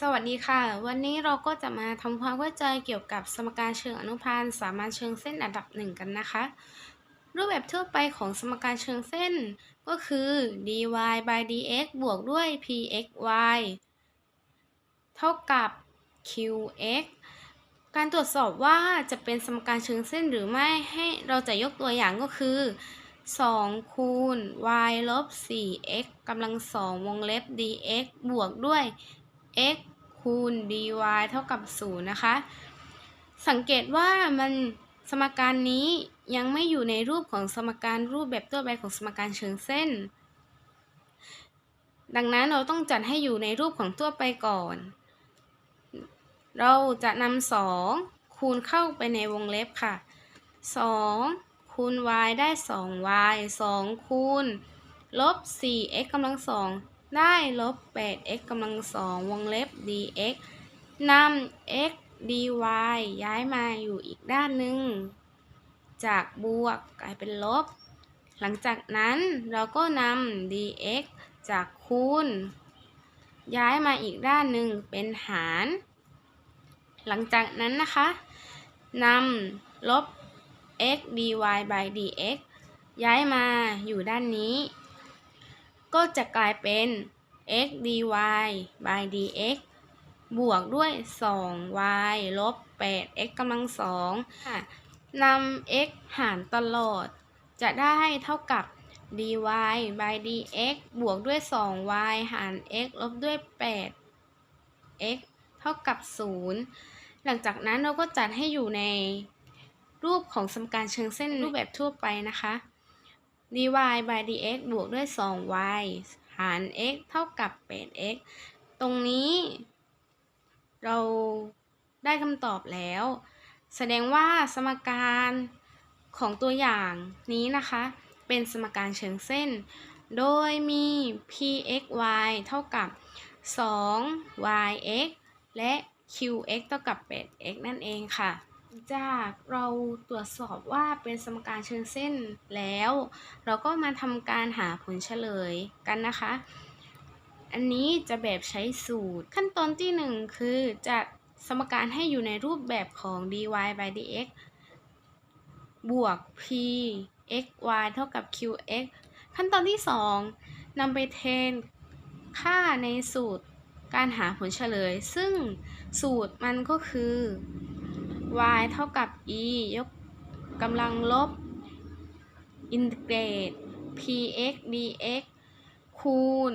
สวัสดีค่ะ วันนี้เราก็จะมาทำความเข้าใจเกี่ยวกับสมการเชิงอนุพันธ์สามัญเชิงเส้นอันดับหนึ่งกันนะคะ รูปแบบทั่วไปของสมการเชิงเส้น ก็คือ dy by dx บวกด้วย pxy เท่ากับ qx การตรวจสอบว่าจะเป็นสมการเชิงเส้นหรือไม่ให้เราจะยกตัวอย่างก็คือ 2 คูณ y ลบ 4x กำลังสองวงเล็บ dx บวกด้วย x คูณ dy เท่ากับ 0 นะคะ สังเกตว่ามันสมการนี้ยังไม่อยู่ในรูปของสมการรูปแบบตัวไปของสมการเชิงเส้น ดังนั้นเราต้องจัดให้อยู่ในรูปของตัวไปก่อน เราจะนำสองคูณเข้าไปในวงเล็บค่ะ 2 คูณ y ได้ 2y 2 คูณ ลบ 4x กำลังสอง ได้ลบ 8x กำลังสองวงเล็บ dx นำ x dy ย้ายมาอยู่อีกด้านหนึ่ง จากบวกกลายเป็นลบ หลังจากนั้นเราก็นำ dx จากคูณ ย้ายมาอีกด้านหนึ่งเป็นหาร หลังจากนั้นนะคะนำลบ x dy by dx ย้ายมาอยู่ด้านนี้ ก็จะกลายเป็น x dy by dx บวกด้วย 2y ลบ 8x กำลังสองนำ x หารตลอด จะได้เท่ากับ dy by dx บวกด้วย 2y หาร x ลบด้วย 8x เท่ากับ 0 หลังจากนั้นเราก็จัดให้อยู่ในรูปของสมการเชิงเส้นรูปแบบทั่วไปนะคะ dy by dx บวกด้วย 2y หาร x เท่ากับ 8x ตรงนี้ เราได้คำตอบแล้ว แสดงว่าสมการของตัวอย่างนี้นะคะ เป็นสมการเชิงเส้น โดยมี pxy เท่ากับ 2yx และ qx เท่ากับ 8x นั่นเองค่ะ จากเราตรวจสอบว่าเป็นสมการเชิงเส้นแล้ว เราก็มาทำการหาผลเฉลยกันนะคะ อันนี้จะแบบใช้สูตร ขั้นตอนที่ 1 คือจัดสมการให้อยู่ในรูปแบบของ dy by dx บวก p x y เท่ากับ q x ขั้นตอนที่ 2นำไปเทนค่าในสูตรการหาผลเฉลย ซึ่งสูตรมันก็คือ y เท่ากับ e ยกกำลังลบ อินทิเกรต px dx คูณ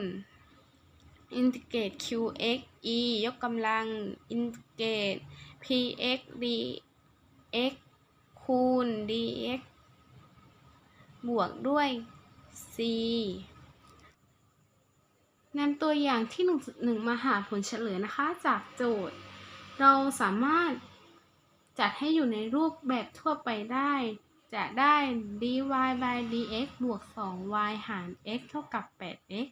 อินทิเกรต qx e ยกกำลัง อินทิเกรต px dx คูณ dx บวกด้วย c นำตัวอย่างที่1.1มาหาผลเฉลยนะคะจากโจทย์ เราสามารถ จัดให้อยู่ในรูปแบบทั่วไปได้ จะได้ dy by dx บวก 2y หาร x เท่ากับ 8x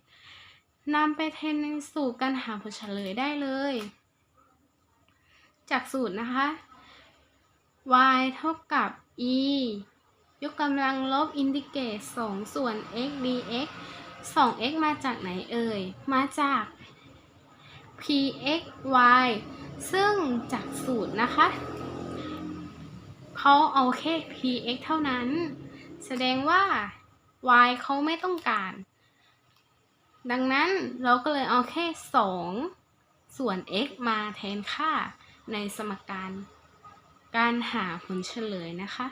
นำไปแทนในสูตรการหาผลเฉลยได้เลย จากสูตรนะคะ y เท่ากับ e ยกกำลังลบอินทิเกต2ส่วน x dx 2x มาจากไหนเอ่ย มาจาก px y ซึ่งจากสูตรนะคะ เขาเอาแค่ px เท่านั้น แสดงว่า y เขาไม่ต้องการ ดังนั้นเราก็เลยเอาแค่ 2 ส่วน x มาแทนค่าในสมการการหาผลเฉลยนะคะ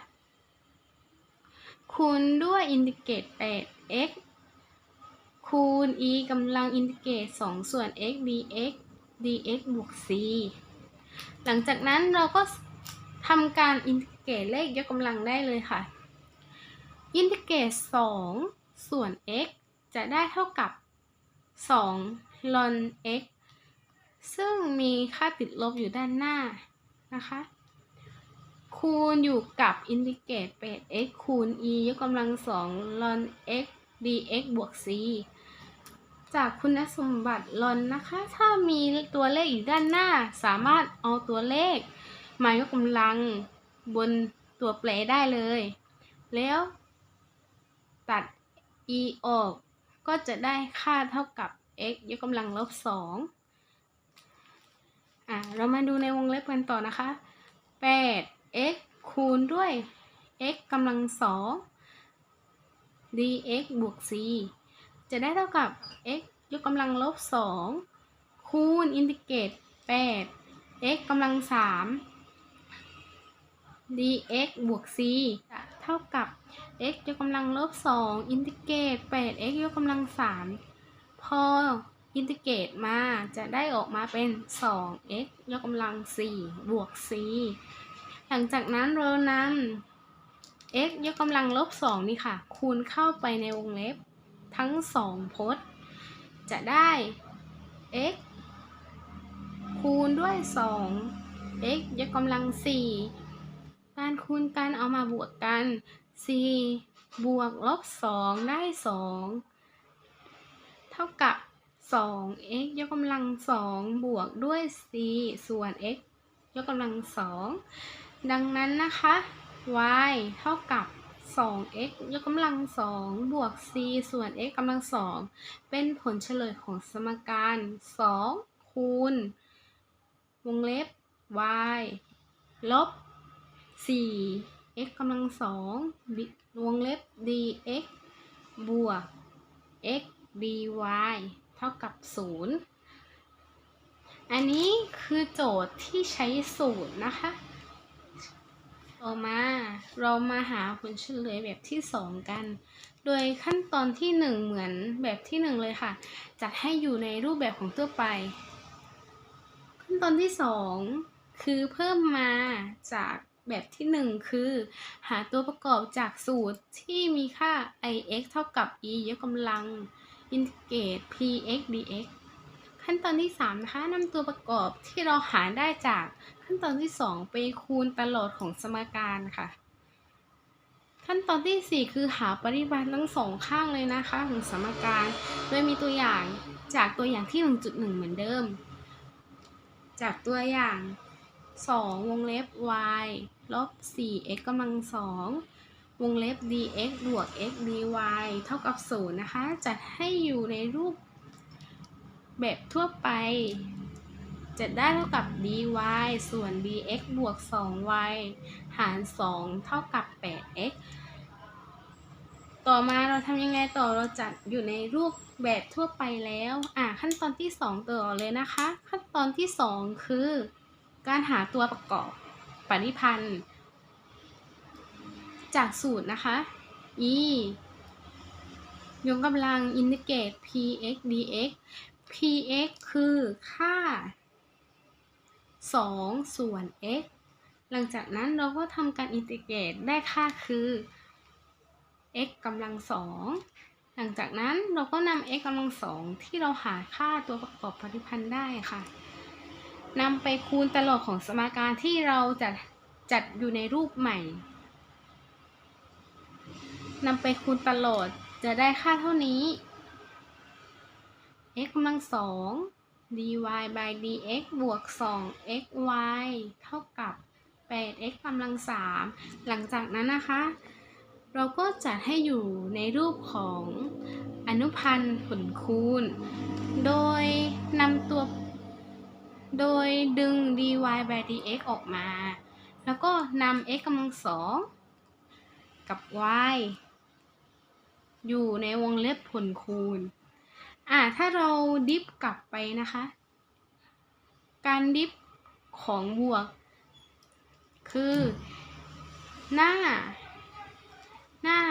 คูณด้วยอินทิเกรต 8x คูณ e กำลังอินทิเกรต 2 ส่วน x dx dx บวก c หลังจากนั้นเราก็ทำการอินทิเกรต เลขยกกำลังได้เลยค่ะ อินทิเกรต2ส่วน x จะได้เท่ากับ2 ln x ซึ่งมีค่าติดลบอยู่ด้านหน้านะคะ คูณอยู่กับอินทิเกรต 8x คูณ e ยกกำลัง2 ln x dx บวก c จากคุณสมบัติลนนะคะ ถ้ามีตัวเลขอยู่ด้านหน้า สามารถเอาตัวเลข มายกกำลัง บนตัวแปรได้เลย แล้วตัด e ออก ก็จะได้ค่าเท่ากับ x ยกกำลังลบ2อะเรามาดูในวงเล็บกันต่อนะคะ 8 x คูณด้วย x กำลังสอง dx บวก c จะได้เท่ากับ x ยกกำลังลบสองคูณอินทิเกรต8 x กำลังสาม dx บวก c จะเท่ากับ x ยกกำลังลบสองอินทิเกรต8 x ยกกำลังสามพออินทิเกรตมาจะได้ออกมาเป็น 2x ยกกำลัง 4 บวก c หลังจากนั้นเรานำ x ยกกำลังลบ2นี่ค่ะ คูณเข้าไปในวงเล็บทั้ง 2 พจน์ จะได้ x คูณด้วย 2 x ยกกำลัง 4 การคูณกันเอามาบวกกัน 4 บวกลบ 2 ได้ 2 เท่ากับ 2x ยกกำลัง 2 บวกด้วย c ส่วน x ยกกำลัง 2 ดังนั้นนะคะ y เท่ากับ 2x ยกกำลัง 2 บวก c ส่วน x กำลัง 2 เป็นผลเฉลยของสมการ 2 คูณ วงเล็บ y ลบ 4 x กำลัง2บิวงเล็บ dx บวก x dy เท่ากับ 0 อันนี้คือโจทย์ที่ใช้สูตรนะคะ ต่อมาเรามาหาผลเฉลยแบบที่ 2 กัน โดยขั้นตอนที่ 1 เหมือนแบบที่ 1 เลยค่ะ จัดให้อยู่ในรูปแบบของตัวไป ขั้นตอนที่ 2 คือเพิ่มมาจาก แบบที่ 1 คือ หาตัวประกอบจากสูตรที่มีค่า ix เท่ากับ e ยกกำลังอินทิเกรต px dx ขั้นตอนที่ 3 นะคะนำตัวประกอบที่เราหาได้จากขั้นตอนที่ 2 ไปคูณตลอดของสมการค่ะ ขั้นตอนที่ 4 คือหาปริมาณทั้งสองข้างเลยนะคะของสมการ โดยมีตัวอย่างจากตัวอย่างที่ 1.1 เหมือนเดิม จากตัวอย่าง 2 วงเล็บ y ลบ 4x กำลัง2วงเล็บ dx บวก x dy เท่ากับ 0 นะคะ จัดให้อยู่ในรูปแบบทั่วไป จะได้เท่ากับ dy ส่วน dx บวก 2y หาร 2 เท่ากับ 8x ต่อมาเราทำยังไงต่อเราจัดอยู่ในรูปแบบทั่วไปแล้ว อะขั้นตอนที่ 2 ต่อเลยนะคะ ขั้นตอนที่ 2 คือ การหาตัวประกอบ ปริพันธ์ จากสูตรนะคะ e ยกกำลังอินทิเกรต px dx px คือค่า 2 ส่วน x หลังจากนั้นเราก็ทำการอินทิเกรตได้ค่าคือ x กำลัง2หลังจากนั้นเราก็นำ x กำลัง2ที่เราหาค่าตัวประกอบปฏิพันธ์ได้ค่ะ นำไปคูณตลอดของสมการที่เราจะจัดอยู่ในรูปใหม่นำไปคูณตลอดจะได้ค่าเท่านี้ x กำลังสอง dy by dx บวก2 xy เท่ากับ 8x กำลังสามหลังจากนั้นนะคะ เราก็จัดให้อยู่ในรูปของอนุพันธ์ผลคูณ โดยนำตัว โดยดึง dy by dx ออกมา แล้วก็นำ x กำลังสองกับ y อยู่ในวงเล็บผลคูณ อ่าถ้าเราดิฟกลับไปนะคะ การดิฟของบวก คือ หน้า หน้า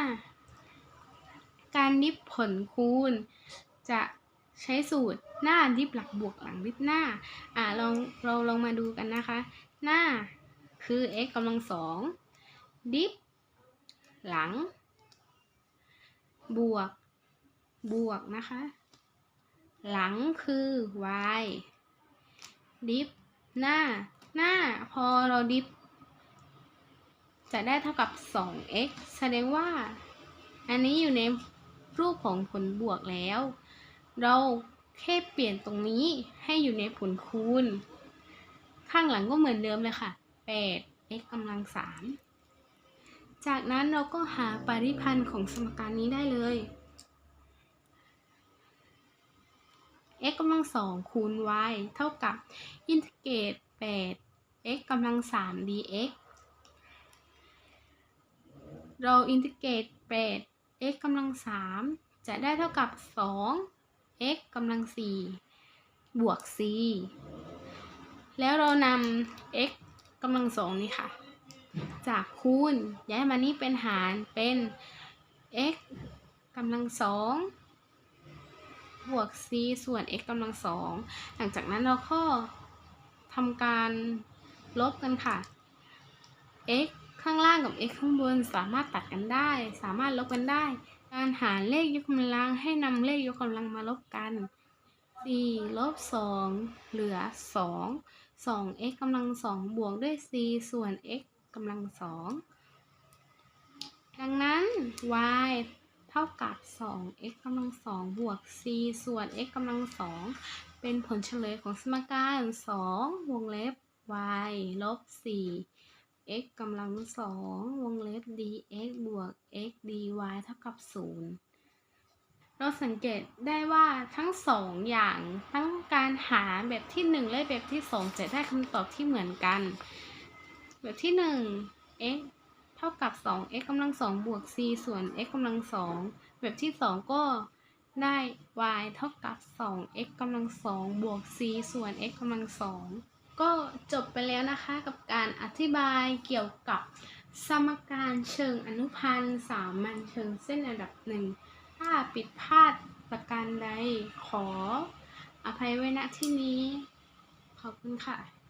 การดิฟผลคูณจะ ใช้สูตรหน้าดิฟหลักบวกหลังดิฟหน้า อ่าลองเราลองมาดูกันนะคะ หน้าคือ x กำลังสองดิฟหลัง บวก บวกนะคะ หลังคือ y ดิฟหน้า หน้าพอเราดิฟจะได้เท่ากับ 2x แสดงว่า อันนี้อยู่ในรูปของผลบวกแล้ว เราแค่เปลี่ยนตรงนี้ให้อยู่ในผลคูณ ข้างหลังก็เหมือนเดิมเลยค่ะ 8x กำลัง 3 จากนั้นเราก็หาปริพันธ์ของสมการนี้ได้เลย x กำลังสองคูณ y เท่ากับอินทิเกรต 8 x กำลังสาม dx เราอินทิเกรต 8 x กำลังสามจะได้เท่ากับ 2 x กำลังสี่บวก c แล้วเรานำ x กำลังสองนี่ค่ะ จากคูณย้ายมานี่เป็นหารเป็น x กำลังสองบวก c ส่วน x กำลังสองหลังจากนั้นเราก็ทำการลบกันค่ะ x ข้างล่างกับ x ข้างบนสามารถตัดกันได้ สามารถลบกันได้ การหารเลขยกกำลังให้นำเลขยกกำลังมาลบกัน 4 ลบ 2 เหลือ 2 2 x กำลัง 2 บวกด้วย c ส่วน x กำลัง 2 ดังนั้น y เท่ากับ 2 x กำลัง 2 บวก c ส่วน x กำลัง 2 เป็นผลเฉลยของสมการ 2 วงเล็บ y ลบ 4 x กำลัง2วงเล็บ dx บวก x dy เท่ากับ 0 เราสังเกตได้ว่าทั้งสองอย่างทั้งการหาแบบที่ 1 และแบบที่ 2 จะได้คำตอบที่เหมือนกัน แบบที่ 1 x เท่ากับ 2 x กำลัง2บวก c ส่วน x กำลัง2แบบที่ 2 ก็ได้ y เท่ากับ 2 x กำลัง2บวก c ส่วน x กำลัง2 ก็จบไปแล้วนะคะกับการอธิบายเกี่ยวกับสมการเชิงอนุพันธ์สามัญเชิงเส้นอันดับหนึ่งถ้าผิดพลาดประการใดขออภัยไว้ณที่นี้ ขอบคุณค่ะ